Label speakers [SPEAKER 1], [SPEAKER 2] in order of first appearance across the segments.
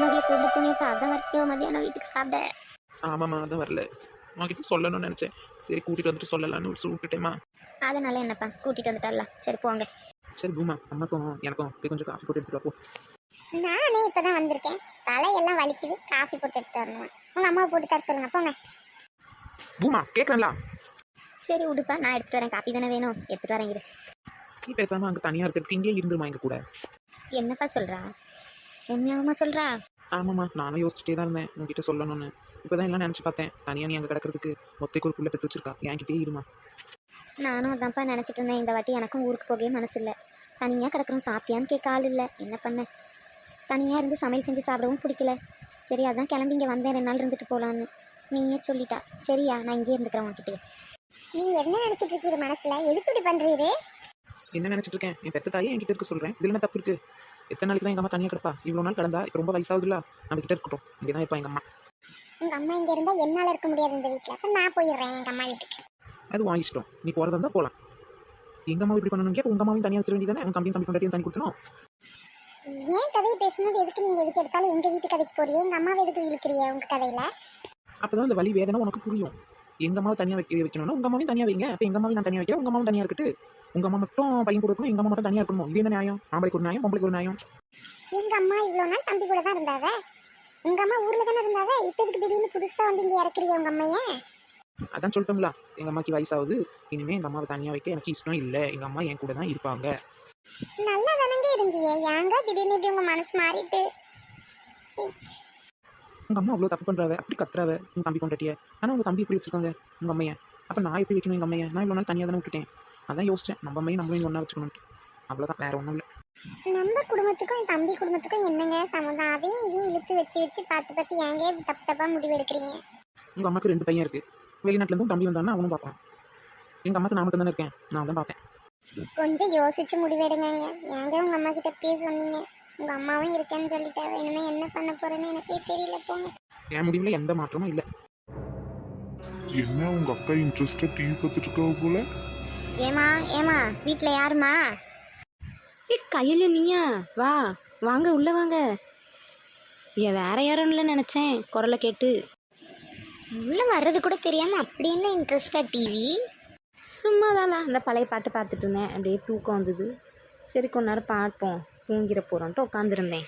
[SPEAKER 1] மதியம் கூப்பிட போனியப்பா அதான் வரைக்கும் மதியானம் வீட்டுக்கு சாப்பிட?
[SPEAKER 2] ஆமாம்மா அதான் வரல. உங்ககிட்ட சொல்லணும்னு நினச்சேன். சரி கூட்டிகிட்டு வந்துட்டு சொல்லலான்னு ஒரு விட்டுட்டேம்மா.
[SPEAKER 1] அதனால என்னப்பா? கூட்டிட்டு வந்துட்டல சரி போங்க.
[SPEAKER 2] சரி பூமா அம்மாக்கும் எனக்கும் போய் கொஞ்சம் காஃபி போட்டு எடுத்துட்டு போ.
[SPEAKER 1] நானே இப்பதான் வந்திருக்கேன். தலையெல்லாம் வலிக்குது. காஃபி போட்டு எடுத்து வரணும். உங்க அம்மாவை போட்டு தர சொல்லுங்க. போங்க.
[SPEAKER 2] பூமா கேட்குறேன்ல
[SPEAKER 1] சரி விடுப்பா. நான் எடுத்துட்டு வரேன். காப்பி தானே வேணும். எடுத்துட்டு வரேன் இரு.
[SPEAKER 2] நீ பேசாமல் அங்கே தனியாக இருக்கிறதுக்கு இங்கேயே இருந்துருமா எங்க கூட?
[SPEAKER 1] என்னப்பா சொல்றா? உண்மையாவமா சொல்றா?
[SPEAKER 2] ஆமாம்மா நானும் யோசிச்சுட்டே தான் இருந்தேன். உங்ககிட்ட சொல்லணும்னு. இப்போ தான் எல்லாம் நினச்சி பார்த்தேன். தனியாக நீ அங்கே கிடக்கிறதுக்கு ஒத்தைக்கு ஒரு புள்ள பெற்று வச்சிருக்கா என்கிட்டயே இருமா.
[SPEAKER 1] நானும் அதான்ப்பா நினச்சிட்டு இருந்தேன். இந்த வாட்டி எனக்கும் ஊருக்கு போகவே மனசு இல்லை தனியாக கிடக்குறோம் சாப்பிட்டியான்னு கேட்க ஆள் இல்லை. என்ன பண்ண? தனியாக இருந்து சமையல் செஞ்சு சாப்பிடவும் பிடிக்கல. சரி அதான் கிளம்பி இங்கே வந்தேன். ரெண்டு நாள் இருந்துட்டு போகலான்னு நீயே சொல்லிட்டா. சரியா நான் இங்கே இருந்துக்கிறேன் உன்கிட்ட நீ என்ன நினச்சிட்டு இருக்கீரு மனசில்? எதுக்கு இப்படி பண்ணுறீரு
[SPEAKER 2] என்ன நினச்சிட்டு இருக்கேன்? என் பெத்த தாயே என்கிட்ட இருக்க சொல்கிறேன் இதில் என்ன தப்பு இருக்கு? எத்தனை நாளைக்கு தான் எங்கள் அம்மா தனியாக கிடப்பா? இவ்வளோ நாள் கடந்தா இப்போ ரொம்ப வயசாகுதுல்ல? நம்ம கிட்ட இருக்கட்டும். இங்கே தான் இருப்பா எங்கள் அம்மா.
[SPEAKER 1] உங்கள் அம்மா இங்கே இருந்தால் என்னால் இருக்க முடியாது இந்த வீட்டில் அப்போ நான் போயிடுறேன் எங்கள் அம்மா வீட்டுக்கு.
[SPEAKER 2] அது இஷ்டம். நீ போகிறதா இருந்தால் போகலாம் எங்கள் அம்மா இப்படி பண்ணணும் கேட்க உங்கள் அம்மாவையும் தனியாக வச்சிட வேண்டியதானே உங்கள் தம்பி தம்பி கொண்டாட்டியும் தனி கொடுத்தணும்
[SPEAKER 1] ஏன் கதையை பேசும்போது எதுக்கு நீங்கள் எதுக்கு எடுத்தாலும் எங்கள் வீட்டு கதைக்கு போறியே? எங்கள் அம்மாவை எதுக்கு இழுக்கிறிய உங்கள் கதையில்?
[SPEAKER 2] அப்போ தான் அந்த வலி வேதனை உனக்கு புரியும். எங்கள் அம்மாவை தனியாக வைக்க வைக்கணும்னா உங்கள் அம்மாவையும் தனியாக வைங்க. அப்போ எங்கள் அம்மாவையும் நான் தனியாக வைக்கிறேன் உங்கள் அம்மாவும் தனியாக இருக்கட்டு உங்கள் அம்மா மட்டும் பையன் கொடுக்கணும் எங்கள் அம்மா மட்டும் தனியாக இருக்கணும். இது என்ன நியாயம்? ஆம்பளைக்கு ஒரு நியாயம் பொம்பளைக்கு ஒரு நியாயம்?
[SPEAKER 1] எங்க அம்மா இவ்வளோ நாள் தம்பி கூட தான் இருந்தாவ? உங்க அம்மா ஊர்ல தானே இருந்தாவ? இப்போ இதுக்கு திடீர்னு புதுசா வந்து இங்க இறக்குறிய உங்க அம்மைய?
[SPEAKER 2] அதான் சொல்லிட்டோம்ல. எங்கள் அம்மாக்கு வயசாகுது. இனிமேல் எங்கள் அம்மாவை தனியாக வைக்க எனக்கு இஷ்டம் இல்லை. எங்கள் அம்மா என் கூட தான் இருப்பாங்க.
[SPEAKER 1] நல்லா தானங்க இருந்தியே. ஏங்க திடீர்னு இப்படி உங்க மனசு மாறிட்டு?
[SPEAKER 2] உங்கள் அம்மா அவ்வளோ தப்பு பண்ணுறாவ அப்படி கத்துறாவ? உங்கள் தம்பி கொண்டாட்டிய ஆனால் உங்கள் தம்பி எப்படி வச்சிருக்காங்க உங்கள் அம்மையை. அப்போ நான் எப்படி வைக்கணும் எங்கள் அம்மையை? நான் இவ்வளோ நாள் தனியாக தானே விட்டுட்டேன். அதான் யோசிச்சேன். நம்ம அம்மையும் நம்மளையும் ஒன்றா வச்சுக்கணும்ட்டு அவ்வளோதான் வேற ஒன்றும் இல்லை.
[SPEAKER 1] நம்ம குடும்பத்துக்கும் என் தம்பி குடும்பத்துக்கும் என்னங்க சம்மந்தம் அதையும் இதையும் இழுத்து வச்சு வச்சு பார்த்து பார்த்து ஏங்க இப்படி தப்பு தப்பா முடிவு எடுக்கிறீங்க?
[SPEAKER 2] உங்கள் அம்மாக்கு ரெண்டு பையன் இருக்குது வெளிநாட்டிலேருந்தும் தம்பி வந்தானா அவனும் பார்ப்பான். எங்கள் அம்மாக்கு நான் மட்டும் தானே இருக்கேன். நான் தான் பார்ப்பேன்
[SPEAKER 1] கொஞ்சம் யோசிச்சு முடிவெடுங்க ஏங்க உங்க அம்மா கிட்ட போய் சொன்னீங்க? உங்க அம்மாவும் இருக்கேன்னு சொல்லிட்டாவே இனிமே என்ன பண்ண போறேன்னு எனக்கே தெரியல போங்க.
[SPEAKER 2] என் முடிவில் எந்த மாற்றமும் இல்லை.
[SPEAKER 3] என்ன உங்க அக்கா இன்ட்ரெஸ்டா டிவி பார்த்துட்டு இருக்காவ போல?
[SPEAKER 1] ஏமா ஏமா வீட்டில் யாருமா
[SPEAKER 4] ஏ கையில் நீயா? வா வாங்க உள்ளே வாங்க. ஏன் வேற யாரும் இல்லை நினச்சேன் குரலை கேட்டு.
[SPEAKER 1] உள்ள வர்றது கூட தெரியாம அப்படி என்ன இன்ட்ரெஸ்டா டிவி
[SPEAKER 4] சும்மா தானே அந்த பழைய பாட்டு பார்த்துட்டு இருந்தேன். அப்படியே தூக்கம் வந்தது. சரி கொஞ்ச நேரம் பார்ப்போம். தூங்கிட போகிறோன்ட்டு உட்காந்துருந்தேன்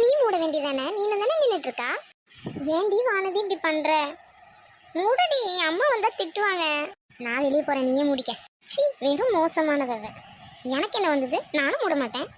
[SPEAKER 1] நீ மூட வேண்டியதானே நீனு தானே நின்றுட்டு இருக்கா ஏன்டி வானதி இப்படி பண்ற? மூடடி அம்மா வந்தா திட்டுவாங்க. நான் வெளியே போறேன் நீயே முடிக்க. சி வெறும் மோசமானது எனக்கு என்ன வந்தது? நானும் மூட மாட்டேன்